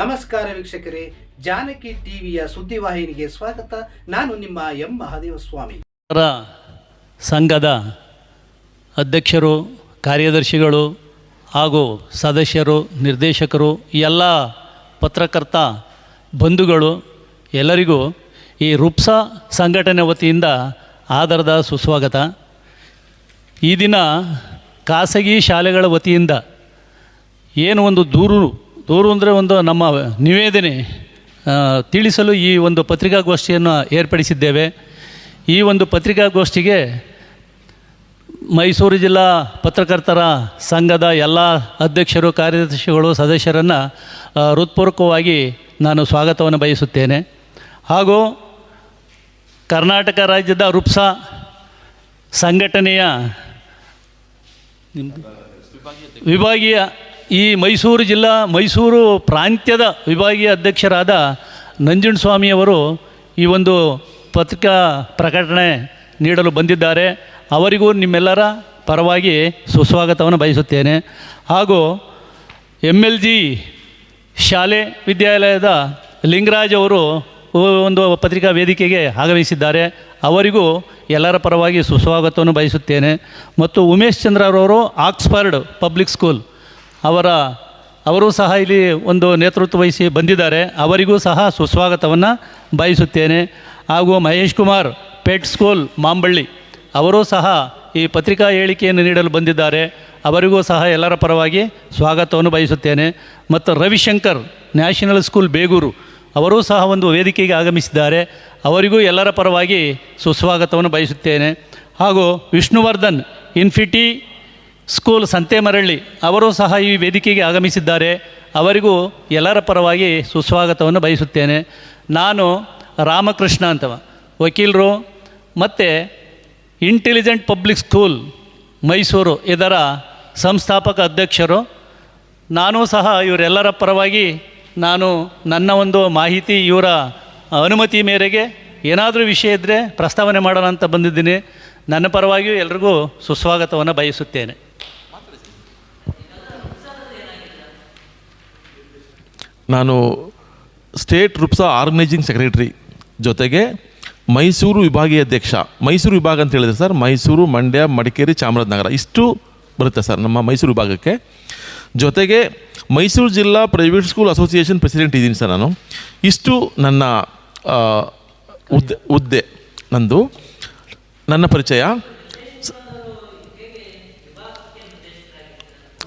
ನಮಸ್ಕಾರ ವೀಕ್ಷಕರೇ, ಜಾನಕಿ ಟಿವಿಯ ಸುದ್ದಿವಾಹಿನಿಗೆ ಸ್ವಾಗತ. ನಾನು ನಿಮ್ಮ ಎಂ. ಮಹಾದೇವ ಸ್ವಾಮಿ ಸಂಘದ ಅಧ್ಯಕ್ಷರು, ಕಾರ್ಯದರ್ಶಿಗಳು ಹಾಗೂ ಸದಸ್ಯರು, ನಿರ್ದೇಶಕರು, ಎಲ್ಲ ಪತ್ರಕರ್ತ ಬಂಧುಗಳು, ಎಲ್ಲರಿಗೂ ಈ ರುಪ್ಸಾ ಸಂಘಟನೆ ವತಿಯಿಂದ ಆಧಾರದ ಸುಸ್ವಾಗತ. ಈ ದಿನ ಖಾಸಗಿ ಶಾಲೆಗಳ ವತಿಯಿಂದ ಏನು ಒಂದು ದೂರು ದೂರು ಅಂದರೆ ಒಂದು ನಮ್ಮ ನಿವೇದನೆ ತಿಳಿಸಲು ಈ ಒಂದು ಪತ್ರಿಕಾಗೋಷ್ಠಿಯನ್ನು ಏರ್ಪಡಿಸಿದ್ದೇವೆ ಈ ಒಂದು ಪತ್ರಿಕಾಗೋಷ್ಠಿಗೆ ಮೈಸೂರು ಜಿಲ್ಲಾ ಪತ್ರಕರ್ತರ ಸಂಘದ ಎಲ್ಲ ಅಧ್ಯಕ್ಷರು ಕಾರ್ಯದರ್ಶಿಗಳು ಸದಸ್ಯರನ್ನು ಹೃತ್ಪೂರ್ವಕವಾಗಿ ನಾನು ಸ್ವಾಗತವನ್ನು ಬಯಸುತ್ತೇನೆ ಹಾಗೂ ಕರ್ನಾಟಕ ರಾಜ್ಯದ ರುಪ್ಸಾ ಸಂಘಟನೆಯ? ವಿಭಾಗೀಯ ಈ ಮೈಸೂರು ಜಿಲ್ಲಾ, ಮೈಸೂರು ಪ್ರಾಂತ್ಯದ ವಿಭಾಗೀಯ ಅಧ್ಯಕ್ಷರಾದ ನಂಜುಂಡಸ್ವಾಮಿಯವರು ಈ ಒಂದು ಪತ್ರಿಕಾ ಪ್ರಕಟಣೆ ನೀಡಲು ಬಂದಿದ್ದಾರೆ. ಅವರಿಗೂ ನಿಮ್ಮೆಲ್ಲರ ಪರವಾಗಿ ಸುಸ್ವಾಗತವನ್ನು ಬಯಸುತ್ತೇನೆ. ಹಾಗೂ ಎಂ ಎಲ್ ಜಿ ಶಾಲೆ ವಿದ್ಯಾಲಯದ ಲಿಂಗರಾಜ್ ಅವರು ಒಂದು ಪತ್ರಿಕಾ ವೇದಿಕೆಗೆ ಆಗಮಿಸಿದ್ದಾರೆ. ಅವರಿಗೂ ಎಲ್ಲರ ಪರವಾಗಿ ಸುಸ್ವಾಗತವನ್ನು ಬಯಸುತ್ತೇನೆ. ಮತ್ತು ಉಮೇಶ್ ಚಂದ್ರರವರು ಆಕ್ಸ್ಫರ್ಡ್ ಪಬ್ಲಿಕ್ ಸ್ಕೂಲ್ ಅವರ, ಅವರು ಸಹ ಇಲ್ಲಿ ಒಂದು ನೇತೃತ್ವ ವಹಿಸಿ ಬಂದಿದ್ದಾರೆ. ಅವರಿಗೂ ಸಹ ಸುಸ್ವಾಗತವನ್ನು ಬಯಸುತ್ತೇನೆ. ಹಾಗೂ ಮಹೇಶ್ ಕುಮಾರ್ ಪೆಟ್ ಸ್ಕೂಲ್ ಮಾಂಬಳ್ಳಿ, ಅವರೂ ಸಹ ಈ ಪತ್ರಿಕಾ ಹೇಳಿಕೆಯನ್ನು ನೀಡಲು ಬಂದಿದ್ದಾರೆ. ಅವರಿಗೂ ಸಹ ಎಲ್ಲರ ಪರವಾಗಿ ಸ್ವಾಗತವನ್ನು ಬಯಸುತ್ತೇನೆ. ಮತ್ತು ರವಿಶಂಕರ್ ನ್ಯಾಷನಲ್ ಸ್ಕೂಲ್ ಬೇಗೂರು, ಅವರೂ ಸಹ ಒಂದು ವೇದಿಕೆಗೆ ಆಗಮಿಸಿದ್ದಾರೆ. ಅವರಿಗೂ ಎಲ್ಲರ ಪರವಾಗಿ ಸುಸ್ವಾಗತವನ್ನು ಬಯಸುತ್ತೇನೆ. ಹಾಗೂ ವಿಷ್ಣುವರ್ಧನ್ ಇನ್ಫಿಟಿ ಸ್ಕೂಲ್ ಸಂತೆಮರಳ್ಳಿ, ಅವರು ಸಹ ಈ ವೇದಿಕೆಗೆ ಆಗಮಿಸಿದ್ದಾರೆ. ಅವರಿಗೂ ಎಲ್ಲರ ಪರವಾಗಿ ಸುಸ್ವಾಗತವನ್ನು ಬಯಸುತ್ತೇನೆ. ನಾನು ರಾಮಕೃಷ್ಣ ಅಂತವ, ವಕೀಲರು ಮತ್ತು ಇಂಟೆಲಿಜೆಂಟ್ ಪಬ್ಲಿಕ್ ಸ್ಕೂಲ್, ಮೈಸೂರು, ಇದರ ಸಂಸ್ಥಾಪಕ ಅಧ್ಯಕ್ಷರು. ನಾನು ಸಹ ಇವರೆಲ್ಲರ ಪರವಾಗಿ ನಾನು ನನ್ನ ಒಂದು ಮಾಹಿತಿ ಇವರ ಅನುಮತಿ ಮೇರೆಗೆ ಏನಾದರೂ ವಿಷಯ ಇದ್ದರೆ ಪ್ರಸ್ತಾವನೆ ಮಾಡೋಣ ಅಂತ ಬಂದಿದ್ದೀನಿ. ನನ್ನ ಪರವಾಗಿಯೂ ಎಲ್ರಿಗೂ ಸುಸ್ವಾಗತವನ್ನು ಬಯಸುತ್ತೇನೆ. ನಾನು ಸ್ಟೇಟ್ ರುಪ್ಸಾ ಆರ್ಗನೈಜಿಂಗ್ ಸೆಕ್ರೆಟರಿ ಜೊತೆಗೆ ಮೈಸೂರು ವಿಭಾಗೀಯ ಅಧ್ಯಕ್ಷ. ಮೈಸೂರು ವಿಭಾಗ ಅಂತ ಹೇಳಿದ್ರೆ ಸರ್ ಮೈಸೂರು ಮಂಡ್ಯ ಮಡಿಕೇರಿ ಚಾಮರಾಜನಗರ. ಇಷ್ಟು ಬರುತ್ತೆ ಸರ್ ನಮ್ಮ ಮೈಸೂರು ವಿಭಾಗಕ್ಕೆ. ಜೊತೆಗೆ ಮೈಸೂರು ಜಿಲ್ಲಾ ಪ್ರೈವೇಟ್ ಸ್ಕೂಲ್ ಅಸೋಸಿಯೇಷನ್ ಪ್ರೆಸಿಡೆಂಟ್ ಇದ್ದೀನಿ ಸರ್ ನಾನು. ಇಷ್ಟು ನನ್ನ ಆ, ಹುದ್ದೆ ಹುದ್ದೆ ನಂದು. ನನ್ನ ಪರಿಚಯ.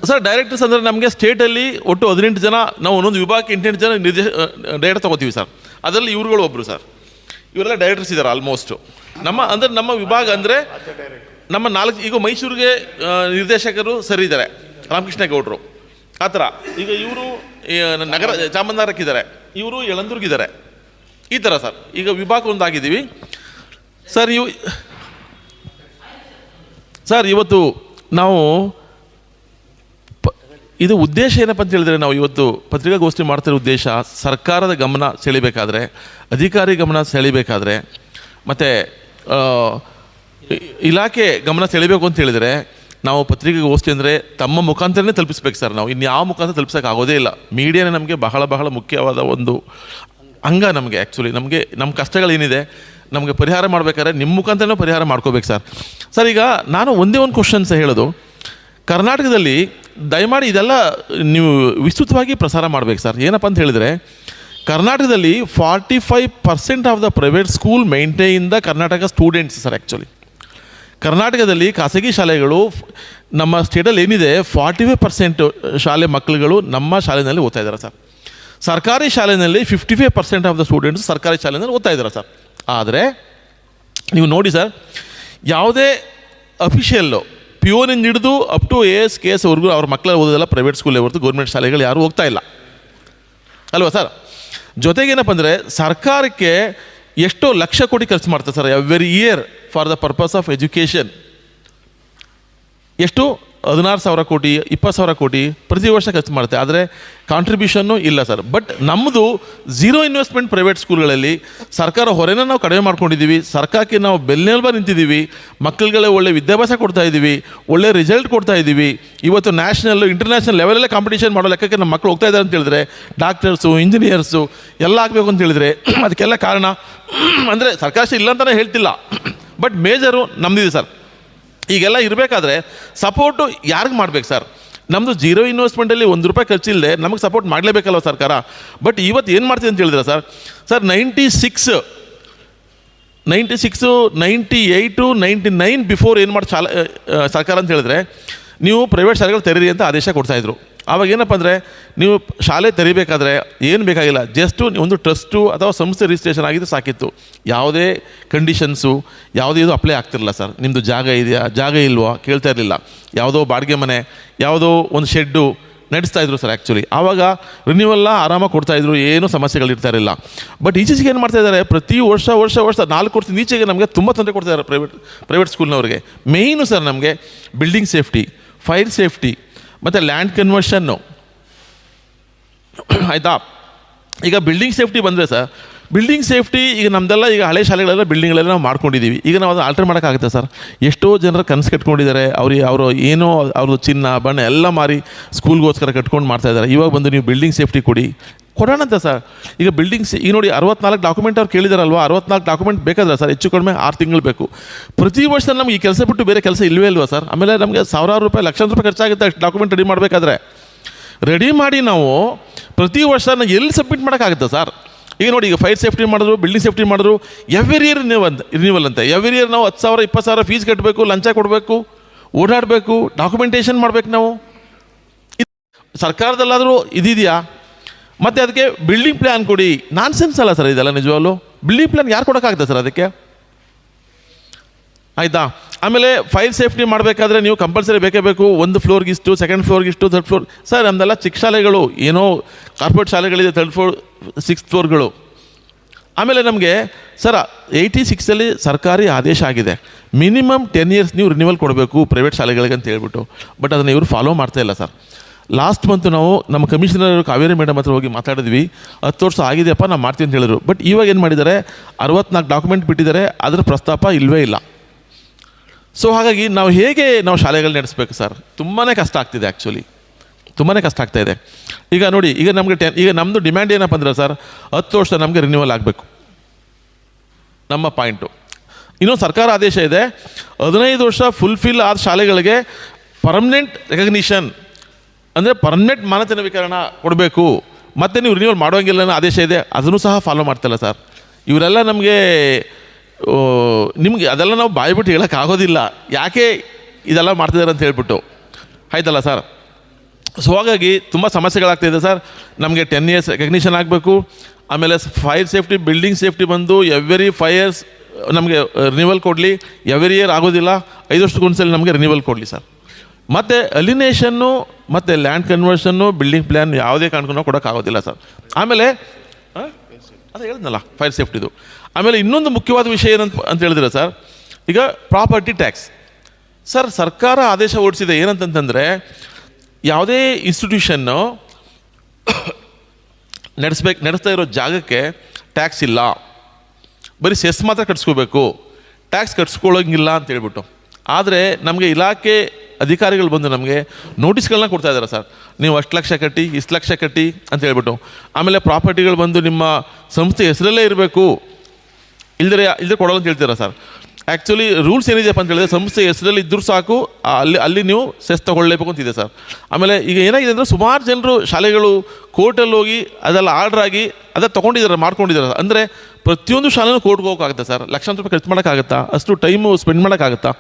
ಸರ್ ಡೈರೆಕ್ಟರ್ಸ್ ಅಂದರೆ ನಮಗೆ ಸ್ಟೇಟಲ್ಲಿ ಒಟ್ಟು ಹದಿನೆಂಟು ಜನ, ನಾವು ಒಂದೊಂದು ವಿಭಾಗಕ್ಕೆ ಎಂಟೆಂಟು ಜನ ನಿರ್ದೇಶ ಡೈರೆಕ್ಟರ್ ತಗೋತೀವಿ ಸರ್. ಅದರಲ್ಲಿ ಇವ್ರುಗಳು ಒಬ್ಬರು ಸರ್. ಇವರೆಲ್ಲ ಡೈರೆಕ್ಟರ್ಸ್ ಇದ್ದಾರೆ ಆಲ್ಮೋಸ್ಟು ನಮ್ಮ, ಅಂದರೆ ನಮ್ಮ ವಿಭಾಗ ಅಂದರೆ ನಮ್ಮ ನಾಲ್ಕು, ಈಗ ಮೈಸೂರಿಗೆ ನಿರ್ದೇಶಕರು ಸರಿ ಇದ್ದಾರೆ ರಾಮಕೃಷ್ಣ ಗೌಡರು. ಆ ಥರ. ಈಗ ಇವರು ನಗರ ಚಾಮರಾಜನಗರಕ್ಕಿದ್ದಾರೆ ಇವರು ಯಳಂದೂರ್ಗಿದ್ದಾರೆ ಈ ಥರ ಸರ್. ಈಗ ವಿಭಾಗ ಒಂದಾಗಿದ್ದೀವಿ. ಸರ್, ಇವು, ಸರ್, ಇವತ್ತು ನಾವು ಇದು ಉದ್ದೇಶ ಏನಪ್ಪ ಅಂತ ಹೇಳಿದ್ರೆ ನಾವು ಇವತ್ತು ಪತ್ರಿಕಾಗೋಷ್ಠಿ ಮಾಡ್ತಿರೋ ಉದ್ದೇಶ ಸರ್ಕಾರದ ಗಮನ ಸೆಳಿಬೇಕಾದ್ರೆ, ಅಧಿಕಾರಿ ಗಮನ ಸೆಳಿಬೇಕಾದ್ರೆ, ಮತ್ತು ಇಲಾಖೆ ಗಮನ ಸೆಳಿಬೇಕು ಅಂತ ಹೇಳಿದರೆ ನಾವು ಪತ್ರಿಕಾಗೋಷ್ಠಿ ಅಂದರೆ ತಮ್ಮ ಮುಖಾಂತರನೇ ತಲುಪಿಸ್ಬೇಕು ಸರ್ ನಾವು. ಇನ್ಯಾವ ಮುಖಾಂತರ ತಲುಪಿಸೋಕೆ ಆಗೋದೇ ಇಲ್ಲ. ಮೀಡಿಯಾನೇ ನಮಗೆ ಬಹಳ ಬಹಳ ಮುಖ್ಯವಾದ ಒಂದು ಅಂಗ ನಮಗೆ ಆ್ಯಕ್ಚುಲಿ ನಮಗೆ ನಮ್ಮ ಕಷ್ಟಗಳೇನಿದೆ, ನಮಗೆ ಪರಿಹಾರ ಮಾಡಬೇಕಾದ್ರೆ ನಿಮ್ಮ ಮುಖಾಂತರನೇ ಪರಿಹಾರ ಮಾಡ್ಕೋಬೇಕು ಸರ್. ಸರ್ ಈಗ ನಾನು ಒಂದೇ ಒಂದು ಕ್ವಶನ್ಸ್ ಹೇಳೋದು. ಕರ್ನಾಟಕದಲ್ಲಿ ದಯಮಾಡಿ ಇದೆಲ್ಲ ನೀವು ವಿಸ್ತೃತವಾಗಿ ಪ್ರಸಾರ ಮಾಡಬೇಕು ಸರ್. ಏನಪ್ಪ ಅಂತ ಹೇಳಿದರೆ, ಕರ್ನಾಟಕದಲ್ಲಿ forty five percent of the private school maintain the Karnataka students sir actually ಕರ್ನಾಟಕದಲ್ಲಿ ಖಾಸಗಿ ಶಾಲೆಗಳು ನಮ್ಮ ಸ್ಟೇಟಲ್ಲಿ ಏನಿದೆ ಫಾರ್ಟಿ ಫೈವ್ ಪರ್ಸೆಂಟ್ ಶಾಲೆ ಮಕ್ಕಳುಗಳು ನಮ್ಮ ಶಾಲೆಯಲ್ಲಿ ಓದ್ತಾ ಇದ್ದಾರೆ ಸರ್. ಸರ್ಕಾರಿ ಶಾಲೆಯಲ್ಲಿ fifty five percent of the students ಸರ್ಕಾರಿ ಶಾಲೆಯಲ್ಲಿ ಓದ್ತಾ ಇದ್ದಾರೆ ಸರ್. ಆದರೆ, ನೀವು ನೋಡಿ ಸರ್, ಯಾವುದೇ ಅಫಿಷಿಯಲ್ಲು ಪ್ಯೂನಿಂದ ಹಿಡಿದು up to A S K ಎಸ್ವರೆಗೂ ಅವ್ರ ಮಕ್ಕಳ ಓದೋದೆಲ್ಲ ಪ್ರೈವೇಟ್ ಸ್ಕೂಲೇ ಹೊರತು ಗೌರ್ಮೆಂಟ್ ಶಾಲೆಗಳು ಯಾರೂ ಹೋಗ್ತಾ ಇಲ್ಲ. ಅಲ್ವಾ ಸರ್ ಜೊತೆಗೇನಪ್ಪ ಅಂದರೆ ಸರ್ಕಾರಕ್ಕೆ ಎಷ್ಟೋ ಲಕ್ಷ ಕೋಟಿ ಖರ್ಚು ಮಾಡ್ತಾರೆ sir every year for the purpose of education ಎಷ್ಟು? ಹದಿನಾರು ಸಾವಿರ ಕೋಟಿ, ಇಪ್ಪತ್ತು ಸಾವಿರ ಕೋಟಿ ಪ್ರತಿ ವರ್ಷ ಖರ್ಚು ಮಾಡುತ್ತೆ. ಆದರೆ ಕಾಂಟ್ರಿಬ್ಯೂಷನ್ನು ಇಲ್ಲ ಸರ್. ಬಟ್ ನಮ್ಮದು ಝೀರೋ ಇನ್ವೆಸ್ಟ್ಮೆಂಟ್ ಪ್ರೈವೇಟ್ ಸ್ಕೂಲ್ಗಳಲ್ಲಿ ಸರ್ಕಾರ ಹೊರೆನ ನಾವು ಕಡಿಮೆ ಮಾಡ್ಕೊಂಡಿದ್ದೀವಿ ಸರ್ಕಾರಕ್ಕೆ ನಾವು ಬೆನ್ನೆಲುಬ ನಿಂತಿದ್ದೀವಿ ಮಕ್ಕಳುಗಳೇ ಒಳ್ಳೆ ವಿದ್ಯಾಭ್ಯಾಸ ಕೊಡ್ತಾ ಇದ್ದೀವಿ ಒಳ್ಳೆ ರಿಸಲ್ಟ್ ಕೊಡ್ತಾ ಇದ್ದೀವಿ ಇವತ್ತು ನ್ಯಾಷನಲ್ ಇಂಟರ್ನ್ಯಾಷನಲ್ ಲೆವೆಲಲ್ಲೇ ಕಾಂಪಿಟೇಷನ್ ಮಾಡೋ ಲೆಕ್ಕಕ್ಕೆ ನಮ್ಮ ಮಕ್ಕಳು ಹೋಗ್ತಾ ಇದ್ದಾರೆ ಅಂತ ಹೇಳಿದ್ರೆ ಡಾಕ್ಟರ್ಸು ಇಂಜಿನಿಯರ್ಸು ಎಲ್ಲ ಆಗಬೇಕು ಅಂತ ಹೇಳಿದ್ರೆ, ಅದಕ್ಕೆಲ್ಲ ಕಾರಣ ಅಂದರೆ ಸರ್ಕಾರ ಇಲ್ಲ ಅಂತಲೇ ಹೇಳ್ತಿಲ್ಲ. ಬಟ್ ಮೇಜರು ನಮ್ಮದಿದೆ ಸರ್. ಈಗೆಲ್ಲ ಇರಬೇಕಾದ್ರೆ ಸಪೋರ್ಟು ಯಾರಿಗೆ ಮಾಡ್ಬೇಕು ಸರ್ ನಮ್ಮದು ಜೀರೋ ಇನ್ವೆಸ್ಟ್ಮೆಂಟಲ್ಲಿ ಒಂದು ರೂಪಾಯಿ ಖರ್ಚಿಲ್ಲದೆ ನಮಗೆ ಸಪೋರ್ಟ್ ಮಾಡಲೇಬೇಕಲ್ವ ಸರ್ಕಾರ? ಬಟ್ ಇವತ್ತು ಏನು ಮಾಡ್ತೀವಿ ಅಂತ ಹೇಳಿದ್ರೆ sir sir ninety six ninety six ninety eight ninety nine before ಏನು ಮಾಡಿ ಸರ್ಕಾರ ಅಂತ ಹೇಳಿದ್ರೆ, ನೀವು ಪ್ರೈವೇಟ್ ಶಾಲೆಗಳು ತೆರೀರಿ ಅಂತ ಆದೇಶ ಕೊಡ್ತಾಯಿದ್ರು ಆವಾಗ ಏನಪ್ಪ ಅಂದರೆ, ನೀವು ಶಾಲೆ ತೆರಿಬೇಕಾದ್ರೆ ಏನು ಬೇಕಾಗಿಲ್ಲ ಜಸ್ಟು ಒಂದು ಟ್ರಸ್ಟು ಅಥವಾ ಸಂಸ್ಥೆ ರಿಜಿಸ್ಟ್ರೇಷನ್ ಆಗಿದ್ದು ಸಾಕಿತ್ತು. ಯಾವುದೇ ಕಂಡೀಷನ್ಸು ಯಾವುದೇ ಇದು ಅಪ್ಲೈ ಆಗ್ತಿರಲಿಲ್ಲ ಸರ್ ನಿಮ್ಮದು ಜಾಗ ಇದೆಯಾ, ಜಾಗ ಇಲ್ವೋ ಕೇಳ್ತಾ ಇರಲಿಲ್ಲ. ಯಾವುದೋ ಬಾಡಿಗೆ ಮನೆ, ಯಾವುದೋ ಒಂದು ಶೆಡ್ಡು ನಡೆಸ್ತಾ ಇದ್ರು ಸರ್ ಆ್ಯಕ್ಚುಲಿ ಆವಾಗ ರಿನ್ಯೂವಲ್ಲ ಆರಾಮಾಗಿ ಕೊಡ್ತಾ ಇದ್ರು, ಏನೂ ಸಮಸ್ಯೆಗಳು ಇರ್ತಾ ಇರಲಿಲ್ಲ. ಬಟ್ ಈಚೆಗೆ ಏನು ಮಾಡ್ತಾ ಇದ್ದಾರೆ, ಪ್ರತಿ ವರ್ಷ ವರ್ಷ ವರ್ಷ ನಾಲ್ಕು ವರ್ಷದ ಈಚೆಗೆ ನಮಗೆ ತುಂಬ ತೊಂದರೆ ಕೊಡ್ತಾ ಇದ್ದಾರೆ ಪ್ರೈವೇಟ್ ಪ್ರೈವೇಟ್ ಸ್ಕೂಲ್ನವ್ರಿಗೆ ಮೇಯ್ನು ಸರ್ ನಮಗೆ ಬಿಲ್ಡಿಂಗ್ ಸೇಫ್ಟಿ ಫೈರ್ ಸೇಫ್ಟಿ ಮತ್ತು ಲ್ಯಾಂಡ್ ಕನ್ವರ್ಷನ್ನು ಆಯಿತಾ? ಈಗ ಬಿಲ್ಡಿಂಗ್ ಸೇಫ್ಟಿ ಬಂದರೆ ಸರ್ ಬಿಲ್ಡಿಂಗ್ ಸೇಫ್ಟಿ ಈಗ ನಮ್ಮದೆಲ್ಲ ಈಗ ಹಳೆ ಶಾಲೆಗಳೆಲ್ಲ ಬಿಲ್ಡಿಂಗ್ಗಳೆಲ್ಲ ನಾವು ಮಾಡ್ಕೊಂಡಿದ್ದೀವಿ ಈಗ ನಾವು ಅದು ಆಲ್ಟರ್ ಮಾಡೋಕ್ಕಾಗುತ್ತೆ ಸರ್ ಎಷ್ಟೋ ಜನರ ಕನಸು ಕಟ್ಕೊಂಡಿದ್ದಾರೆ. ಅವ್ರಿಗೆ ಅವರು ಏನೋ ಅವ್ರದ್ದು ಚಿನ್ನ, ಬಣ್ಣ ಎಲ್ಲ ಮಾರಿ ಸ್ಕೂಲ್ಗೋಸ್ಕರ ಕಟ್ಕೊಂಡು ಮಾಡ್ತಾಯಿದ್ದಾರೆ ಇವಾಗ ಬಂದು ನೀವು ಬಿಲ್ಡಿಂಗ್ ಸೇಫ್ಟಿ ಕೊಡಿ. ಕೊಡೋಣ ಅಂತ ಸರ್. ಈಗ ಬಿಲ್ಡಿಂಗ್ಸ್ ಈಗ ನೋಡಿ ಅರವತ್ನಾಲ್ಕು ಡಾಕ್ಯುಮೆಂಟ್ ಅವ್ರು ಕೇಳಿದಾರಲ್ವ? ಅರವತ್ನಾಲ್ಕು ಡಾಕ್ಯುಮೆಂಟ್ ಬೇಕಾದ್ರೆ ಸರ್, ಹೆಚ್ಚು ಕಡಿಮೆ ಆರು ತಿಂಗಳು ಬೇಕು. ಪ್ರತಿ ವರ್ಷ ನಮ್ಗೆ ಈ ಕೆಲಸ ಬಿಟ್ಟು ಬೇರೆ ಕೆಲಸ ಇಲ್ಲವೇ ಇಲ್ವಾ ಸರ್? ಆಮೇಲೆ ನಮಗೆ ಸಾವಿರಾರು ರೂಪಾಯಿ, ಲಕ್ಷಾಂತರ ರೂಪಾಯಿ ಖರ್ಚಾಗುತ್ತೆ ಡಾಕ್ಯುಮೆಂಟ್ ರೆಡಿ ಮಾಡಬೇಕಾದ್ರೆ. ರೆಡಿ ಮಾಡಿ ನಾವು ಪ್ರತಿ ವರ್ಷ ಎಲ್ಲಿ ಸಬ್ಮಿಟ್ ಮಾಡೋಕ್ಕಾಗುತ್ತೆ ಸರ್? ಈಗ ನೋಡಿ, ಈಗ ಫೈರ್ ಸೇಫ್ಟಿ ಮಾಡಿದ್ರು ಬಿಲ್ಡಿಂಗ್ ಸೇಫ್ಟಿ ಮಾಡಿದ್ರು ಎವ್ರಿ ಇಯರ್ ರಿನ್ಯೂವಲ್ ಅಂತ ರಿನ್ಯೂವಲ್ ಅಂತೆ. ಎವ್ರಿ ಇಯರ್ ನಾವು ಹತ್ತು ಸಾವಿರ, ಇಪ್ಪತ್ತು ಸಾವಿರ ಫೀಸ್ ಕಟ್ಟಬೇಕು ಲಂಚ ಕೊಡಬೇಕು, ಓಡಾಡಬೇಕು ಡಾಕ್ಯುಮೆಂಟೇಷನ್ ಮಾಡಬೇಕು ನಾವು. ಸರ್ಕಾರದಲ್ಲಾದರೂ ಇದಿದೆಯಾ? ಮತ್ತು ಅದಕ್ಕೆ ಬಿಲ್ಡಿಂಗ್ ಪ್ಲ್ಯಾನ್ ಕೊಡಿ. ನಾನ್ ಸೆನ್ಸ್ ಅಲ್ಲ ಸರ್ ಇದೆಲ್ಲ ನಿಜವಾಗ್ಲು. ಬಿಲ್ಡಿಂಗ್ ಪ್ಲ್ಯಾನ್ ಯಾರು ಕೊಡೋಕ್ಕಾಗುತ್ತೆ ಸರ್ ಅದಕ್ಕೆ? ಆಯಿತಾ? ಆಮೇಲೆ ಫೈರ್ ಸೇಫ್ಟಿ ಮಾಡಬೇಕಾದ್ರೆ ನೀವು ಕಂಪಲ್ಸರಿ ಬೇಕೇ ಬೇಕು. ಒಂದು ಫ್ಲೋರ್ಗಿಷ್ಟು ಸೆಕೆಂಡ್ ಫ್ಲೋರ್ಗಿಷ್ಟು ಥರ್ಡ್ ಫ್ಲೋರ್ ಸರ್ ನಮ್ಮದೆಲ್ಲ ಚಿಕ್ಕ ಶಾಲೆಗಳು. ಏನೋ ಕಾರ್ಪೊರೇಟ್ ಶಾಲೆಗಳಿದೆ ಥರ್ಡ್ ಫ್ಲೋರ್ ಸಿಕ್ಸ್ ಫ್ಲೋರ್ಗಳು ಆಮೇಲೆ ನಮಗೆ ಸರ್ ಏಯ್ಟಿ ಸಿಕ್ಸಲ್ಲಿ ಸರ್ಕಾರಿ ಆದೇಶ ಆಗಿದೆ. ಮಿನಿಮಮ್ ಟೆನ್ ಇಯರ್ಸ್ ನೀವು ರಿನ್ಯೂವಲ್ ಕೊಡಬೇಕು ಪ್ರೈವೇಟ್ ಶಾಲೆಗಳಿಗೆ ಅಂತ ಹೇಳ್ಬಿಟ್ಟು. ಬಟ್ ಅದನ್ನು ಇವರು ಫಾಲೋ ಮಾಡ್ತಾ ಇಲ್ಲ ಸರ್ ಲಾಸ್ಟ್ ಮಂತ್ ನಾವು ನಮ್ಮ ಕಮಿಷನರ್ ಕಾವೇರಿ ಮೇಡಮ್ ಹತ್ರ ಹೋಗಿ ಮಾತಾಡಿದ್ವಿ. ಹತ್ತು ವರ್ಷ ಆಗಿದೆಯಪ್ಪ ನಾವು ಮಾಡ್ತೀವಿ ಅಂತ ಹೇಳಿದ್ರು. ಬಟ್ ಇವಾಗ ಏನು ಮಾಡಿದ್ದಾರೆ? ಅರವತ್ನಾಲ್ಕು ಡಾಕ್ಯುಮೆಂಟ್ ಬಿಟ್ಟಿದ್ದಾರೆ. ಅದರ ಪ್ರಸ್ತಾಪ ಇಲ್ಲವೇ ಇಲ್ಲ. ಸೊ ಹಾಗಾಗಿ ನಾವು ಹೇಗೆ ನಾವು ಶಾಲೆಗಳು ನಡೆಸಬೇಕು ಸರ್? ತುಂಬಾ ಕಷ್ಟ ಆಗ್ತಿದೆ ಆ್ಯಕ್ಚುಲಿ ತುಂಬಾ ಕಷ್ಟ ಆಗ್ತಾ ಇದೆ. ಈಗ ನೋಡಿ, ಈಗ ನಮಗೆ ಟೆನ್ ಈಗ ನಮ್ಮದು ಡಿಮ್ಯಾಂಡ್ ಏನಪ್ಪ ಅಂದರೆ ಸರ್, ಹತ್ತು ವರ್ಷ ನಮಗೆ ರಿನ್ಯೂವಲ್ ಆಗಬೇಕು. ನಮ್ಮ ಪಾಯಿಂಟು ಇನ್ನೊಂದು ಸರ್ಕಾರ ಆದೇಶ ಇದೆ. ಹದಿನೈದು ವರ್ಷ ಫುಲ್ಫಿಲ್ ಆದ ಶಾಲೆಗಳಿಗೆ ಪರ್ಮನೆಂಟ್ ರೆಕಗ್ನಿಷನ್ ಅಂದರೆ ಪರ್ಮನೆಂಟ್ ಮಾನಚನ ನವೀಕರಣ ಕೊಡಬೇಕು. ಮತ್ತೆ ನೀವು ರಿನ್ಯೂವಲ್ ಮಾಡೋಂಗಿಲ್ಲ ಅನ್ನೋ ಆದೇಶ ಇದೆ, ಅದನ್ನು ಸಹ ಫಾಲೋ ಮಾಡ್ತಲ್ಲ ಸರ್ ಇವರೆಲ್ಲ ನಮಗೆ ನಿಮಗೆ ಅದೆಲ್ಲ ನಾವು ಬಾಯ್ಬಿಟ್ಟು ಹೇಳೋಕ್ಕಾಗೋದಿಲ್ಲ ಯಾಕೆ ಇದೆಲ್ಲ ಮಾಡ್ತಿದ್ದಾರೆ ಅಂತ ಹೇಳ್ಬಿಟ್ಟು. ಆಯ್ತಲ್ಲ ಸರ್ ಸೊ ಹಾಗಾಗಿ ತುಂಬ ಸಮಸ್ಯೆಗಳಾಗ್ತಾಯಿದೆ ಸರ್ ನಮಗೆ ಟೆನ್ ಇಯರ್ಸ್ ರೆಕಗ್ನಿಷನ್ ಆಗಬೇಕು. ಆಮೇಲೆ ಫೈರ್ ಸೇಫ್ಟಿ ಬಿಲ್ಡಿಂಗ್ ಸೇಫ್ಟಿ ಬಂದು ಎವ್ರಿ ಫೈವ್ ಇಯರ್ಸ್ ನಮಗೆ ರಿನ್ಯೂವಲ್ ಕೊಡಲಿ. ಎವ್ರಿ ಇಯರ್ ಆಗೋದಿಲ್ಲ. ಐದು ವರ್ಷಕ್ಕೊಂದ್ಸಲಿ ನಮಗೆ ರಿನ್ಯೂವಲ್ ಕೊಡಲಿ ಸರ್ ಮತ್ತು ಅಲಿನೇಷನ್ನು, ಮತ್ತು ಲ್ಯಾಂಡ್ ಕನ್ವರ್ಷನ್ನು ಬಿಲ್ಡಿಂಗ್ ಪ್ಲ್ಯಾನ್ ಯಾವುದೇ ಕಾರಣಕ್ಕೂ ಕೊಡೋಕ್ಕಾಗೋದಿಲ್ಲ ಸರ್. ಆಮೇಲೆ ಅದು ಹೇಳಿದ್ನಲ್ಲ ಫೈರ್ ಸೇಫ್ಟಿದು ಆಮೇಲೆ ಇನ್ನೊಂದು ಮುಖ್ಯವಾದ ವಿಷಯ ಏನಂತ, ಅಂತ ಹೇಳಿದ್ರೆ ಸರ್, ಈಗ ಪ್ರಾಪರ್ಟಿ ಟ್ಯಾಕ್ಸ್ ಸರ್, ಸರ್ಕಾರ ಆದೇಶ ಹೊರಡಿಸಿದೆ ಏನಂತಂತಂದರೆ, ಯಾವುದೇ ಇನ್ಸ್ಟಿಟ್ಯೂಷನ್ನು ನಡೆಸ್ಬೇಕು, ನಡೆಸ್ತಾ ಇರೋ ಜಾಗಕ್ಕೆ ಟ್ಯಾಕ್ಸ್ ಇಲ್ಲ. ಬರೀ ಸೆಸ್ ಮಾತ್ರ ಕಟ್ಸ್ಕೋಬೇಕು. ಟ್ಯಾಕ್ಸ್ ಕಟ್ಸ್ಕೊಳ್ಳೋಂಗಿಲ್ಲ ಅಂತ ಹೇಳ್ಬಿಟ್ಟು. ಆದರೆ ನಮಗೆ ಇಲಾಖೆ ಅಧಿಕಾರಿಗಳು ಬಂದು ನಮಗೆ ನೋಟಿಸ್ಗಳನ್ನ ಕೊಡ್ತಾ ಇದ್ದಾರೆ ಸರ್. ನೀವು ಅಷ್ಟು ಲಕ್ಷ ಕಟ್ಟಿ, ಇಷ್ಟು ಲಕ್ಷ ಕಟ್ಟಿ ಅಂತ ಹೇಳ್ಬಿಟ್ಟು. ಆಮೇಲೆ ಪ್ರಾಪರ್ಟಿಗಳು ಬಂದು ನಿಮ್ಮ ಸಂಸ್ಥೆ ಹೆಸರಲ್ಲೇ ಇರಬೇಕು. ಇಲ್ದರೆ ಇಲ್ಲದೆ ಕೊಡೋಲ್ಲ ಅಂತ ಹೇಳ್ತೀರಾ ಸರ್? ಆ್ಯಕ್ಚುಲಿ ರೂಲ್ಸ್ ಏನಿದೆಯಪ್ಪ ಅಂತ ಹೇಳಿದ್ರೆ ಸಂಸ್ಥೆ ಹೆಸರಲ್ಲಿ ಇದ್ದರೂ ಸಾಕು, ಅಲ್ಲಿ ಅಲ್ಲಿ ನೀವು ಸೆಸ್ ತಗೊಳ್ಳೇಬೇಕು ಅಂತಿದೆ ಸರ್. ಆಮೇಲೆ ಈಗ ಏನಾಗಿದೆ ಅಂದರೆ ಸುಮಾರು ಜನರು ಶಾಲೆಗಳು, ಕೋರ್ಟಲ್ಲಿ ಹೋಗಿ ಅದೆಲ್ಲ ಆರ್ಡ್ರ್ ಆಗಿ ಅದ ತೊಗೊಂಡಿದ್ದಾರೆ ಮಾಡ್ಕೊಂಡಿದ್ದಾರೆ ಅಂದರೆ ಪ್ರತಿಯೊಂದು ಶಾಲೆನೂ ಕೋರ್ಟ್ಗೆ ಹೋಗೋಕ್ಕಾಗುತ್ತೆ ಸರ್? ಲಕ್ಷಾಂತರ ರೂಪಾಯಿ ಖರ್ಚು ಮಾಡೋಕ್ಕಾಗುತ್ತಾ? ಅಷ್ಟು ಟೈಮು ಸ್ಪೆಂಡ್ ಮಾಡೋಕ್ಕಾಗತ್ತಾ?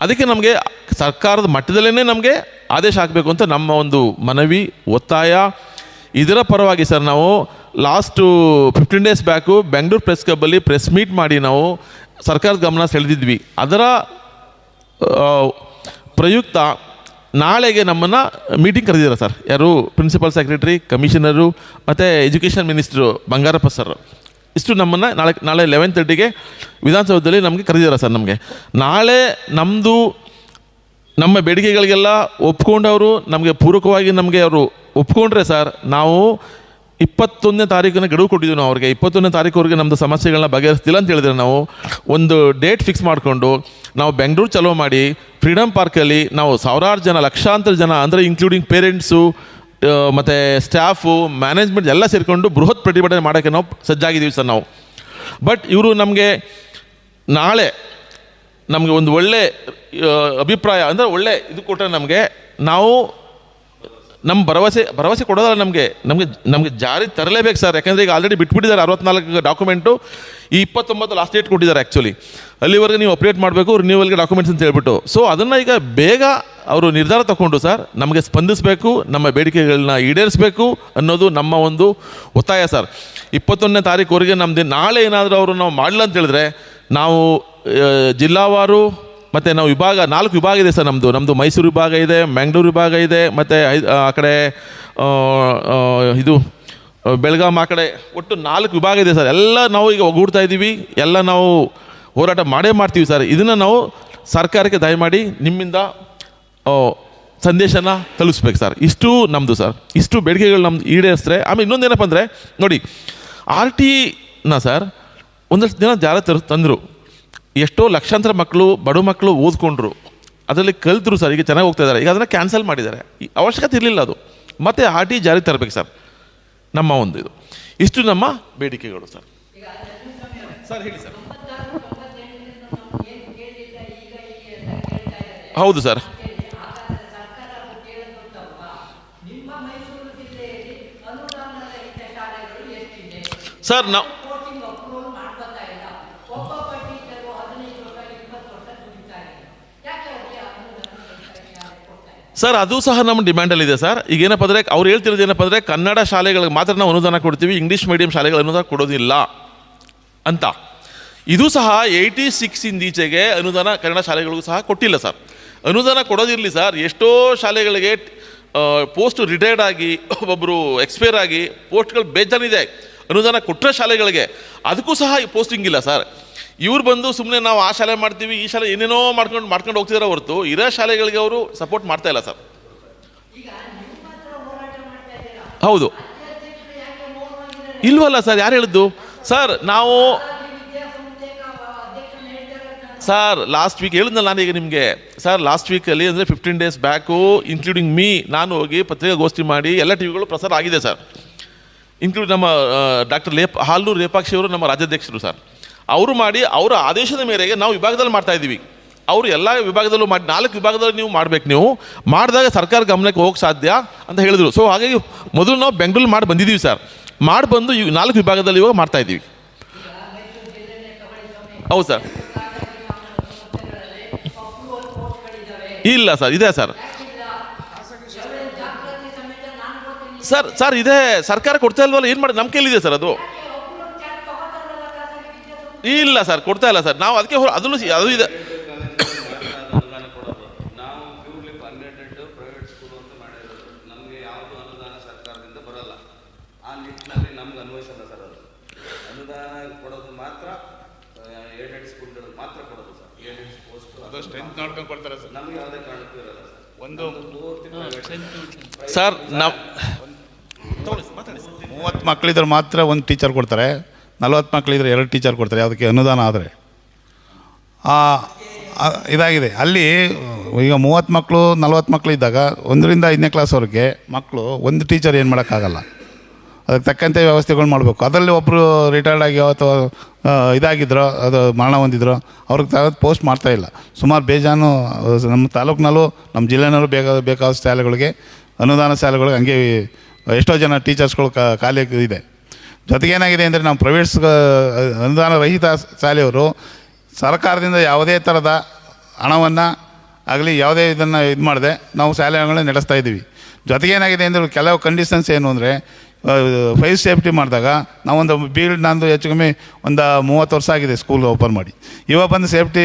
ಅದಕ್ಕೆ ನಮಗೆ ಸರ್ಕಾರದ ಮಟ್ಟದಲ್ಲೇ ನಮಗೆ ಆದೇಶ ಹಾಕಬೇಕು ಅಂತ ನಮ್ಮ ಒಂದು ಮನವಿ, ಒತ್ತಾಯ. ಇದರ ಪರವಾಗಿ ಸರ್ ನಾವು last fifteen days back Bengaluru press ಕ್ಲಬ್ಬಲ್ಲಿ press meet ಮಾಡಿ ನಾವು ಸರ್ಕಾರದ ಗಮನ ಸೆಳೆದಿದ್ವಿ. ಅದರ ಪ್ರಯುಕ್ತ ನಾಳೆಗೆ ನಮ್ಮನ್ನು ಮೀಟಿಂಗ್ ಕರೆದಿದ್ದಾರೆ ಸರ್. ಯಾರು ಪ್ರಿನ್ಸಿಪಲ್ ಸೆಕ್ರೆಟರಿ ಕಮಿಷನರು ಮತ್ತು ಎಜುಕೇಷನ್ ಮಿನಿಸ್ಟ್ರು ಬಂಗಾರಪ್ಪ ಸರ್. ಇಷ್ಟು ನಮ್ಮನ್ನು ನಾಳೆ ನಾಳೆ ಲೆವೆನ್ ತರ್ಟಿಗೆ ವಿಧಾನಸೌಧದಲ್ಲಿ ನಮಗೆ ಕರೆದಿದ್ದಾರೆ ಸರ್ ನಮಗೆ. ನಾಳೆ ನಮ್ಮದು ನಮ್ಮ ಬೇಡಿಕೆಗಳಿಗೆಲ್ಲ ಒಪ್ಕೊಂಡವರು ನಮಗೆ ಪೂರಕವಾಗಿ ನಮಗೆ ಅವರು ಒಪ್ಕೊಂಡ್ರೆ ಸರ್, ನಾವು ಇಪ್ಪತ್ತೊಂದನೇ ತಾರೀಕಿನ ಗಡುವು ಕೊಟ್ಟಿದ್ದೀವಿ ನಾವು ಅವ್ರಿಗೆ. ಇಪ್ಪತ್ತೊಂದನೇ ತಾರೀಕುವರೆಗೆ ನಮ್ಮದು ಸಮಸ್ಯೆಗಳನ್ನ ಬಗೆಹರಿಸ್ತಿಲ್ಲ ಅಂತ ಹೇಳಿದ್ರೆ ನಾವು ಒಂದು ಡೇಟ್ ಫಿಕ್ಸ್ ಮಾಡಿಕೊಂಡು ನಾವು ಬೆಂಗಳೂರು ಚಲೋ ಮಾಡಿ ಫ್ರೀಡಮ್ ಪಾರ್ಕಲ್ಲಿ ನಾವು ಸಾವಿರಾರು ಜನ, ಲಕ್ಷಾಂತರ ಜನ, ಅಂದರೆ ಇನ್ಕ್ಲೂಡಿಂಗ್ ಪೇರೆಂಟ್ಸು ಮತ್ತು ಸ್ಟಾಫು ಮ್ಯಾನೇಜ್ಮೆಂಟ್ ಎಲ್ಲ ಸೇರಿಕೊಂಡು ಬೃಹತ್ ಪ್ರತಿಭಟನೆ ಮಾಡೋಕ್ಕೆ ನಾವು ಸಜ್ಜಾಗಿದ್ದೀವಿ ಸರ್ ನಾವು. ಬಟ್ ಇವರು ನಮಗೆ ನಾಳೆ ನಮಗೆ ಒಂದು ಒಳ್ಳೆ ಅಭಿಪ್ರಾಯ, ಅಂದರೆ ಒಳ್ಳೆ ಇದು ಕೊಟ್ಟರೆ ನಮಗೆ ನಾವು ನಮ್ಮ ಭರವಸೆ ಭರವಸೆ ಕೊಡೋದಲ್ಲ ನಮಗೆ. ನಮಗೆ ನಮಗೆ ಜಾರಿ ತರಲೇಬೇಕು ಸರ್. ಯಾಕಂದರೆ ಈಗ ಆಲ್ರೆಡಿ ಬಿಟ್ಬಿಟ್ಟಿದ್ದಾರೆ ಅರವತ್ನಾಲ್ಕು ಡಾಕ್ಯುಮೆಂಟು ಈ ಇಪ್ಪತ್ತೊಂಬತ್ತು ಲಾಸ್ಟ್ ಡೇಟ್ ಕೊಟ್ಟಿದ್ದಾರೆ ಆ್ಯಕ್ಚುಲಿ ಅಲ್ಲಿವರೆಗೆ ನೀವು ಅಪ್ಡೇಟ್ ಮಾಡಬೇಕು ರಿನ್ಯೂವಲ್ಗೆ ಡಾಕ್ಯುಮೆಂಟ್ಸ್ ಅಂತ ಹೇಳ್ಬಿಟ್ಟು. ಸೊ ಅದನ್ನು ಈಗ ಬೇಗ ಅವರು ನಿರ್ಧಾರ ತಗೊಂಡು ಸರ್, ನಮಗೆ ಸ್ಪಂದಿಸಬೇಕು, ನಮ್ಮ ಬೇಡಿಕೆಗಳನ್ನ ಈಡೇರಿಸಬೇಕು ಅನ್ನೋದು ನಮ್ಮ ಒಂದು ಒತ್ತಾಯ ಸರ್. ಇಪ್ಪತ್ತೊಂದನೇ ತಾರೀಕುವರೆಗೆ ನಮ್ಮದು ನಾಳೆ ಏನಾದರೂ ಅವರು ನಾವು ಮಾಡಲ್ಲ ಅಂತ ಹೇಳಿದ್ರೆ, ನಾವು ಜಿಲ್ಲಾವಾರು ಮತ್ತು ನಾವು ವಿಭಾಗ, ನಾಲ್ಕು ವಿಭಾಗ ಇದೆ ಸರ್ ನಮ್ಮದು ನಮ್ಮದು ಮೈಸೂರು ವಿಭಾಗ ಇದೆ ಮ್ಯಾಂಗ್ಳೂರು ವಿಭಾಗ ಇದೆ, ಮತ್ತು ಆ ಕಡೆ ಇದು ಬೆಳಗಾಂ ಆ ಕಡೆ ಒಟ್ಟು ನಾಲ್ಕು ವಿಭಾಗ ಇದೆ ಸರ್. ಎಲ್ಲ ನಾವು ಈಗ ಒಗ್ಗೂಡ್ತಾ ಇದ್ದೀವಿ. ಎಲ್ಲ ನಾವು ಹೋರಾಟ ಮಾಡೇ ಮಾಡ್ತೀವಿ ಸರ್. ಇದನ್ನು ನಾವು ಸರ್ಕಾರಕ್ಕೆ ದಯಮಾಡಿ ನಿಮ್ಮಿಂದ ಸಂದೇಶನ ತಲುಪಿಸ್ಬೇಕು ಸರ್. ಇಷ್ಟು ನಮ್ಮದು ಸರ್. ಇಷ್ಟು ಬೇಡಿಕೆಗಳು ನಮ್ಮದು ಈಡೇರಿಸ್ತಾರೆ. ಆಮೇಲೆ ಇನ್ನೊಂದೇನಪ್ಪ ಅಂದರೆ, ನೋಡಿ, ಆರ್ ಟಿನ ಸರ್, ಒಂದಷ್ಟು ದಿನ ಜಾರ ತರು, ತಂದರು. ಎಷ್ಟೋ ಲಕ್ಷಾಂತರ ಮಕ್ಕಳು, ಬಡ ಮಕ್ಕಳು ಓದ್ಕೊಂಡ್ರು. ಅದರಲ್ಲಿ ಕಲ್ತರು ಸರ್, ಈಗ ಚೆನ್ನಾಗಿ ಹೋಗ್ತಾ ಇದ್ದಾರೆ ಈಗ ಅದನ್ನು ಕ್ಯಾನ್ಸಲ್ ಮಾಡಿದ್ದಾರೆ. ಅವಶ್ಯಕತೆ ಇರಲಿಲ್ಲ ಅದು. ಮತ್ತೆ ಆರ್ ಟಿ ಜಾರಿ ತರಬೇಕು ಸರ್. ನಮ್ಮ ಒಂದು ಇದು. ಇಷ್ಟು ನಮ್ಮ ಬೇಡಿಕೆಗಳು ಸರ್. ಸರ್, ಹೇಳಿ ಸರ್. ಹೌದು ಸರ್. ಸರ್, ನಾವು ಸರ್ ಅದು ಸಹ ನಮ್ಮ ಡಿಮ್ಯಾಂಡಲ್ಲಿದೆ ಸರ್ ಈಗ ಏನಪ್ಪ ಅಂದರೆ, ಅವ್ರು ಹೇಳ್ತಿರೋದು ಏನಪ್ಪ ಅಂದರೆ, ಕನ್ನಡ ಶಾಲೆಗಳಿಗೆ ಮಾತ್ರ ನಾವು ಅನುದಾನ ಕೊಡ್ತೀವಿ ಇಂಗ್ಲೀಷ್ ಮೀಡಿಯಂ ಶಾಲೆಗಳಿಗೆ ಅನುದಾನ ಕೊಡೋದಿಲ್ಲ ಅಂತ. ಇದು ಸಹ ಏಯ್ಟಿ ಸಿಕ್ಸ್ ಇಂದೀಚೆಗೆ ಅನುದಾನ ಕನ್ನಡ ಶಾಲೆಗಳಿಗೂ ಸಹ ಕೊಟ್ಟಿಲ್ಲ ಸರ್ ಅನುದಾನ ಕೊಡೋದಿರಲಿ ಸರ್ ಎಷ್ಟೋ ಶಾಲೆಗಳಿಗೆ ಪೋಸ್ಟ್ ರಿಟೈರ್ಡ್ ಆಗಿ ಒಬ್ಬೊಬ್ಬರು ಎಕ್ಸ್ಪೈರ್ ಆಗಿ ಪೋಸ್ಟ್ಗಳು ಬೇಜಾನಿದೆ ಅನುದಾನ ಕೊಟ್ಟರೆ ಶಾಲೆಗಳಿಗೆ. ಅದಕ್ಕೂ ಸಹ ಈ ಪೋಸ್ಟಿಂಗ್ ಇಲ್ಲ ಸರ್. ಇವ್ರು ಬಂದು ಸುಮ್ಮನೆ ನಾವು ಆ ಶಾಲೆ ಮಾಡ್ತೀವಿ, ಈ ಶಾಲೆ ಏನೇನೋ ಮಾಡ್ಕೊಂಡು ಮಾಡ್ಕೊಂಡು ಹೋಗ್ತಿದಾರೆ ಹೊರತು ಇರೋ ಶಾಲೆಗಳಿಗೆ ಅವರು ಸಪೋರ್ಟ್ ಮಾಡ್ತಾ ಇಲ್ಲ ಸರ್. ಹೌದು. ಇಲ್ವಲ್ಲ ಸರ್, ಯಾರು ಹೇಳಿದ್ದು? ಸರ್, ನಾವು ಸರ್ ಲಾಸ್ಟ್ ವೀಕ್ ಹೇಳಿದ್ನಲ್ಲ ನಾನು ಈಗ ನಿಮಗೆ. ಸರ್ ಲಾಸ್ಟ್ ವೀಕಲ್ಲಿ ಅಂದರೆ fifteen days back including me ನಾನು ಹೋಗಿ ಪತ್ರಿಕಾಗೋಷ್ಠಿ ಮಾಡಿ ಎಲ್ಲ ಟಿ ವಿಗಳು ಪ್ರಸಾರ ಆಗಿದೆ ಸರ್. ಇನ್ಕ್ಲೂಡ್ ನಮ್ಮ ಡಾಕ್ಟರ್ ಲೇಪ್ ಹಾಲು ರೇಪಾಕ್ಷಿ ಅವರು ನಮ್ಮ ರಾಜ್ಯಾಧ್ಯಕ್ಷರು ಸರ್. ಅವರು ಮಾಡಿ, ಅವರ ಆದೇಶದ ಮೇರೆಗೆ ನಾವು ವಿಭಾಗದಲ್ಲಿ ಮಾಡ್ತಾ ಇದ್ದೀವಿ. ಅವರು ಎಲ್ಲ ವಿಭಾಗದಲ್ಲೂ ಮಾಡಿ, ನಾಲ್ಕು ವಿಭಾಗದಲ್ಲಿ ನೀವು ಮಾಡಬೇಕು ನೀವು. ಮಾಡಿದಾಗ ಸರ್ಕಾರ ಗಮನಕ್ಕೆ ಹೋಗಕ್ಕೆ ಸಾಧ್ಯ ಅಂತ ಹೇಳಿದರು. ಸೊ ಹಾಗಾಗಿ ಮೊದಲು ನಾವು ಬೆಂಗಳೂರು ಮಾಡಿ ಬಂದಿದ್ದೀವಿ ಸರ್. ಮಾಡಿ ಬಂದು ಈ ನಾಲ್ಕು ವಿಭಾಗದಲ್ಲಿ ಇವಾಗ ಮಾಡ್ತಾ ಇದ್ದೀವಿ. ಹೌದು ಸರ್. ಇಲ್ಲ ಸರ್, ಇದೆ ಸರ್. ಸರ್ ಸರ್ ಇದೇ ಸರ್ಕಾರ ಕೊಡ್ತಾ ಇಲ್ವಲ್ಲ ಏನು ಮಾಡಿ ನಮ್ಮ ಕೈಲಿದೆ ಸರ್ ಅದು. ಇಲ್ಲ ಸರ್ ಕೊಡ್ತಾ ಇಲ್ಲ ಸರ್. ನಾವು ಅದಕ್ಕೆ ಅದು ಅದು ಇದೆ ಅನುದಾನ ಕೊಡೋದು ನಾವು ಪ್ಯೂರ್ಲಿ ಪರ್ಮನೆಂಟ್ ಪ್ರೈವೇಟ್ ಸ್ಕೂಲ್ ಅಂತ ಮಾಡಿರೋದು ನಮಗೆ ಯಾವುದು ಅನುದಾನ ಸರ್ಕಾರದಿಂದ ಬರಲ್ಲ ಆ ನಿಟ್ಟಿನಲ್ಲಿ ನಮ್ಗೆ ಅನ್ವಯಿಸಲ್ಲ ಸರ್ ಅದು ಅನುದಾನ ಕೊಡೋದು ಮಾತ್ರ ಏಡೆಡ್ ಸ್ಕೂಲ್ಗಳಿಗೆ ಮಾತ್ರ ಕೊಡೋದು ಸರ್ ಏಡೆಡ್ ಪೋಸ್ಟ್ ಅದು ಸ್ಟ್ರೆಂತ್ ನೋಡ್ಕೊಂಡು ಕೊಡ್ತಾರೆ ಸರ್. ನಮಗೆ ಯಾವುದೇ ಕಾರಣಕ್ಕೂ ಸರ್. ಒಂದು ಸರ್ ನಾವು ಮೂವತ್ತು ಮಕ್ಕಳಿದ್ರೆ ಮಾತ್ರ ಒಂದು ಟೀಚರ್ ಕೊಡ್ತಾರೆ, ನಲವತ್ತು ಮಕ್ಕಳಿದ್ರೆ ಎರಡು ಟೀಚರ್ ಕೊಡ್ತಾರೆ ಅದಕ್ಕೆ ಅನುದಾನ ಆದರೆ. ಇದಾಗಿದೆ. ಅಲ್ಲಿ, ಈಗ ಮೂವತ್ತು ಮಕ್ಕಳು ನಲ್ವತ್ತು ಮಕ್ಕಳು ಇದ್ದಾಗ ಒಂದರಿಂದ ಐದನೇ ಕ್ಲಾಸ್ವರೆಗೆ ಮಕ್ಕಳು ಒಂದು ಟೀಚರ್ ಏನು ಮಾಡೋಕ್ಕಾಗಲ್ಲ. ಅದಕ್ಕೆ ತಕ್ಕಂತೆ ವ್ಯವಸ್ಥೆಗಳು ಮಾಡಬೇಕು. ಅದರಲ್ಲಿ ಒಬ್ಬರು ರಿಟೈರ್ಡ್ ಆಗಿ ಅಥವಾ ಇದಾಗಿದ್ರು, ಅದು ಮರಣ ಹೊಂದಿದ್ರು, ಅವ್ರಿಗೆ ತ ಪೋಸ್ಟ್ ಮಾಡ್ತಾ ಇಲ್ಲ. ಸುಮಾರು ಬೇಜಾನು ನಮ್ಮ ತಾಲೂಕಿನಲ್ಲೂ, ನಮ್ಮ ಜಿಲ್ಲೆನಲ್ಲೂ ಬೇಕಾದ ಬೇಕಾದ ಶಾಲೆಗಳಿಗೆ ಅನುದಾನ ಶಾಲೆಗಳಿಗೆ ಹಂಗೆ ಎಷ್ಟೋ ಜನ ಟೀಚರ್ಸ್ಗಳು ಖಾಲಿ ಇದೆ. ಜೊತೆಗೆ ಏನಾಗಿದೆ ಅಂದರೆ ನಾವು ಪ್ರೈವೇಟ್ಸ್ ಅನುದಾನ ರಹಿತ ಶಾಲೆಯವರು ಸರ್ಕಾರದಿಂದ ಯಾವುದೇ ಥರದ ಹಣವನ್ನು ಆಗಲಿ ಯಾವುದೇ ಇದನ್ನು ಇದು ಮಾಡದೆ ನಾವು ಶಾಲೆಗಳನ್ನ ನಡೆಸ್ತಾ ಇದ್ದೀವಿ. ಜೊತೆಗೆ ಏನಾಗಿದೆ ಅಂದರೆ ಕೆಲವು ಕಂಡೀಷನ್ಸ್ ಏನು ಅಂದರೆ ಫೈರ್ ಸೇಫ್ಟಿ ಮಾಡಿದಾಗ ನಾವೊಂದು ಬೀಲ್ಡ್ ನಂದು ಹೆಚ್ಚು ಕಮ್ಮಿ ಒಂದು ಮೂವತ್ತು ವರ್ಷ ಆಗಿದೆ ಸ್ಕೂಲ್ ಓಪನ್ ಮಾಡಿ. ಇವಾಗ ಬಂದು ಸೇಫ್ಟಿ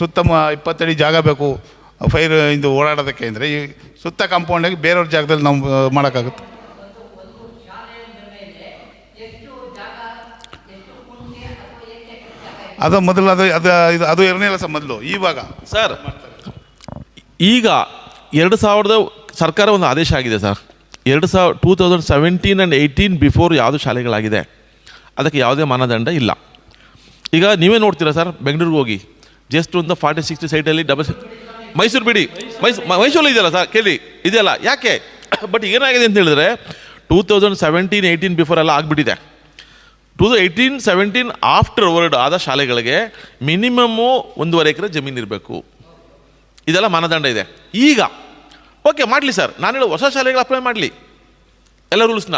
ಸುತ್ತ ಇಪ್ಪತ್ತಡಿ ಜಾಗ ಬೇಕು ಫೈರ್ ಇಂದು ಓಡಾಡೋದಕ್ಕೆ ಅಂದರೆ ಈ ಸುತ್ತ ಕಾಂಪೌಂಡಾಗಿ ಬೇರೆಯವ್ರ ಜಾಗದಲ್ಲಿ ನಾವು ಮಾಡೋಕ್ಕಾಗುತ್ತೆ. ಅದು ಮೊದಲು ಅದು ಅದು, ಇದು, ಅದು ಇರಲಿಲ್ಲ ಸರ್, ಮೊದಲು, ಇವಾಗ. ಸರ್, ಈಗ ಎರಡು ಸಾವಿರದ ಸರ್ಕಾರ ಒಂದು ಆದೇಶ ಆಗಿದೆ ಸರ್. ಎರಡು ಸಾವಿರ, two thousand seventeen and eighteen before ಯಾವುದು ಶಾಲೆಗಳಾಗಿದೆ, ಅದಕ್ಕೆ ಯಾವುದೇ ಮಾನದಂಡ ಇಲ್ಲ. ಈಗ ನೀವೇ ನೋಡ್ತೀರಾ ಸರ್, ಬೆಂಗಳೂರಿಗೆ ಹೋಗಿ ಜಸ್ಟ್ ಒಂದು ಫಾರ್ಟಿ ಸಿಕ್ಸ್ಟಿ ಸೈಟಲ್ಲಿ ಡಬಲ್ ಮೈಸೂರು ಬಿಡಿ ಮೈಸೂರು ಮೈಸೂರಲ್ಲಿ ಇದೆಯಲ್ಲ ಸರ್, ಕೇಳಿ, ಇದೆಯಲ್ಲ, ಯಾಕೆ? ಬಟ್ ಏನಾಗಿದೆ ಅಂತ ಹೇಳಿದ್ರೆ, two thousand seventeen, eighteen before ಎಲ್ಲ ಆಗಿಬಿಟ್ಟಿದೆ. To the eighteen seventeen afterward ಆದ ಶಾಲೆಗಳಿಗೆ ಮಿನಿಮಮ್ಮು ಒಂದೂವರೆ ಎಕರೆ ಜಮೀನು ಇರಬೇಕು. ಇದೆಲ್ಲ ಮಾನದಂಡ ಇದೆ. ಈಗ ಓಕೆ ಮಾಡಲಿ ಸರ್ ನಾನು ಹೇಳೋ ಹೊಸ ಶಾಲೆಗಳು ಅಪ್ಲೈ ಮಾಡಲಿ. ಎಲ್ಲ ರೂಲ್ಸ್ನ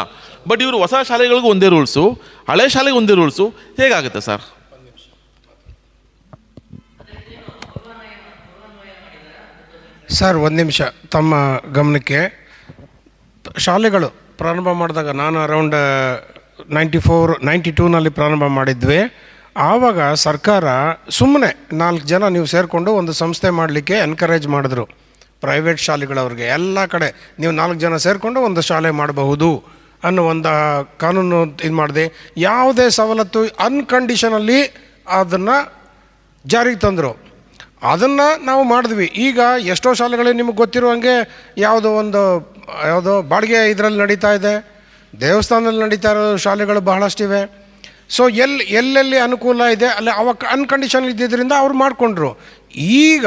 ಬಟ್ ಇವರು ಹೊಸ ಶಾಲೆಗಳಿಗೂ ಒಂದೇ ರೂಲ್ಸು ಹಳೆ ಶಾಲೆಗೆ ಒಂದೇ ರೂಲ್ಸು ಹೇಗಾಗುತ್ತೆ ಸರ್ ಸರ್ ಒಂದು ನಿಮಿಷ. ತಮ್ಮ ಗಮನಕ್ಕೆ. ಶಾಲೆಗಳು ಪ್ರಾರಂಭ ಮಾಡಿದಾಗ ನಾನು ಅರೌಂಡ್ ನೈಂಟಿ ಫೋರ್, ನೈಂಟಿ ಟೂನಲ್ಲಿ ಪ್ರಾರಂಭ ಮಾಡಿದ್ವಿ. ಆವಾಗ ಸರ್ಕಾರ ಸುಮ್ಮನೆ ನಾಲ್ಕು ಜನ ನೀವು ಸೇರಿಕೊಂಡು ಒಂದು ಸಂಸ್ಥೆ ಮಾಡಲಿಕ್ಕೆ ಎನ್ಕರೇಜ್ ಮಾಡಿದ್ರು. ಪ್ರೈವೇಟ್ ಶಾಲೆಗಳವ್ರಿಗೆ, ಎಲ್ಲ ಕಡೆ ನೀವು ನಾಲ್ಕು ಜನ ಸೇರಿಕೊಂಡು ಒಂದು ಶಾಲೆ ಮಾಡಬಹುದು ಅನ್ನೋ ಒಂದು ಕಾನೂನು ಇದು ಮಾಡಿದೆ. ಯಾವುದೇ ಸವಲತ್ತು ಅನ್ಕಂಡೀಷನಲ್ಲಿ ಅದನ್ನು ಜಾರಿಗೆ ತಂದರು. ಅದನ್ನು ನಾವು ಮಾಡಿದ್ವಿ. ಈಗ ಎಷ್ಟೋ ಶಾಲೆಗಳು ನಿಮಗೆ ಗೊತ್ತಿರುವಂಗೆ ಯಾವುದೋ ಒಂದು, ಯಾವುದೋ ಬಾಡಿಗೆ ಇದರಲ್ಲಿ ನಡೀತಾ ಇದೆ. ದೇವಸ್ಥಾನದಲ್ಲಿ ನಡೀತಾ ಇರೋ ಶಾಲೆಗಳು ಬಹಳಷ್ಟಿವೆ. ಸೊ ಎಲ್ಲಿ ಎಲ್ಲೆಲ್ಲಿ ಅನುಕೂಲ ಇದೆ, ಅಲ್ಲಿ ಅವಾಗ ಅನ್ಕಂಡೀಷನ್ ಇದ್ದಿದ್ದರಿಂದ ಅವ್ರು ಮಾಡಿಕೊಂಡ್ರು. ಈಗ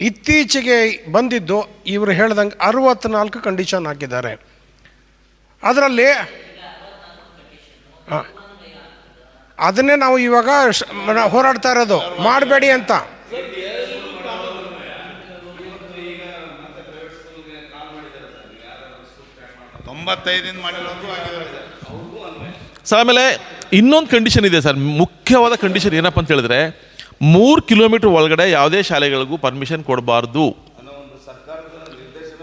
ಇತ್ತೀಚೆಗೆ ಬಂದಿದ್ದು ಇವರು ಹೇಳ್ದಂಗೆ ಅರವತ್ತ್ನಾಲ್ಕು ಕಂಡೀಷನ್ ಹಾಕಿದ್ದಾರೆ. ಅದರಲ್ಲಿ, ಹಾಂ, ಅದನ್ನೇ ನಾವು ಇವಾಗ ಹೋರಾಡ್ತಾ ಇರೋದು. ಮಾಡಬೇಡಿ ಅಂತ. ತೊಂಬತ್ತೈದಿಂದ ಮಾಡಿರೋದು ಸರ್ ಆಮೇಲೆ ಇನ್ನೊಂದು ಕಂಡೀಷನ್ ಇದೆ ಸರ್. ಮುಖ್ಯವಾದ ಕಂಡೀಷನ್ ಏನಪ್ಪ ಅಂತ ಹೇಳಿದ್ರೆ ಮೂರು ಕಿಲೋಮೀಟರ್ ಒಳಗಡೆ ಯಾವುದೇ ಶಾಲೆಗಳಿಗೂ ಪರ್ಮಿಷನ್ ಕೊಡಬಾರ್ದು.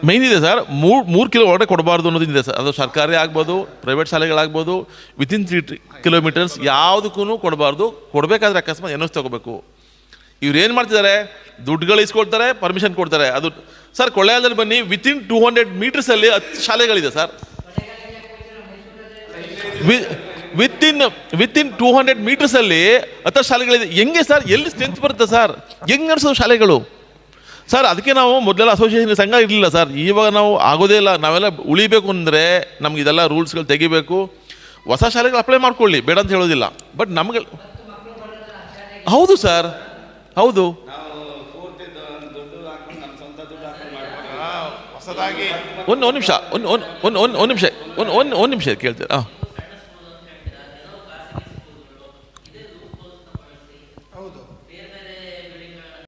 ಮೈನ್ ಇದೆ ಸರ್. ಮೂರು ಮೂರು ಕಿಲೋ ಒಳಗಡೆ ಕೊಡಬಾರ್ದು ಅನ್ನೋದು ಇದೆ ಸರ್. ಅದು ಸರ್ಕಾರಿ ಆಗ್ಬೋದು ಪ್ರೈವೇಟ್ ಶಾಲೆಗಳಾಗ್ಬೋದು ವಿತಿನ್ ತ್ರೀ ಕಿಲೋಮೀಟರ್ಸ್ ಯಾವುದಕ್ಕೂ ಕೊಡಬಾರ್ದು. ಕೊಡಬೇಕಾದ್ರೆ ಅಕಸ್ಮಾತ್ ಎನ್ನೋಸ್ ತಗೋಬೇಕು. ಇವ್ರು ಏನು ಮಾಡ್ತಿದ್ದಾರೆ? ದುಡ್ಡುಗಳು ಇಸ್ಕೊಳ್ತಾರೆ ಪರ್ಮಿಷನ್ ಕೊಡ್ತಾರೆ. ಅದು ಸರ್ ಕೊಳ್ಳೇಗಾಲದಲ್ಲಿ ಬನ್ನಿ ವಿತಿನ್ ಟೂ ಹಂಡ್ರೆಡ್ ಮೀಟರ್ಸಲ್ಲಿ ಹತ್ತು ಶಾಲೆಗಳಿದೆ sir. Within within two hundred ಮೀಟರ್ಸಲ್ಲಿ ಹತ್ತ ಶಾಲೆಗಳಿದೆ. ಹೆಂಗೆ ಸರ್ ಎಲ್ಲಿ ಸ್ಟ್ರೆಂತ್ ಬರುತ್ತೆ ಸರ್ ಹೆಂಗೆ ನಡೆಸೋದು ಶಾಲೆಗಳು? ಸರ್ ಅದಕ್ಕೆ ನಾವು ಮೊದಲೆಲ್ಲ ಅಸೋಸಿಯೇಷನ್ ಸಂಘ ಇರಲಿಲ್ಲ ಸರ್ ಇವಾಗ ನಾವು ಆಗೋದೇ ಇಲ್ಲ. ನಾವೆಲ್ಲ ಉಳಿಬೇಕು ಅಂದರೆ ನಮ್ಗೆ ಇದೆಲ್ಲ ರೂಲ್ಸ್ಗಳು ತೆಗಿಬೇಕು. ಹೊಸ ಶಾಲೆಗಳು ಅಪ್ಲೈ ಮಾಡ್ಕೊಳ್ಳಿ. ಬೇಡ ಅಂತ ಹೇಳೋದಿಲ್ಲ. ಬಟ್ ನಮಗೆ ಹೌದು ಸರ್ ಹೌದು. ಒಂದು ಒಂದು ನಿಮಿಷ. ಒಂದು ಒಂದು ಒಂದು ಒಂದು ನಿಮಿಷ. ಒಂದು ಒಂದು ಒಂದು ನಿಮಿಷ ಕೇಳ್ತೀರಾ ಹಾಂ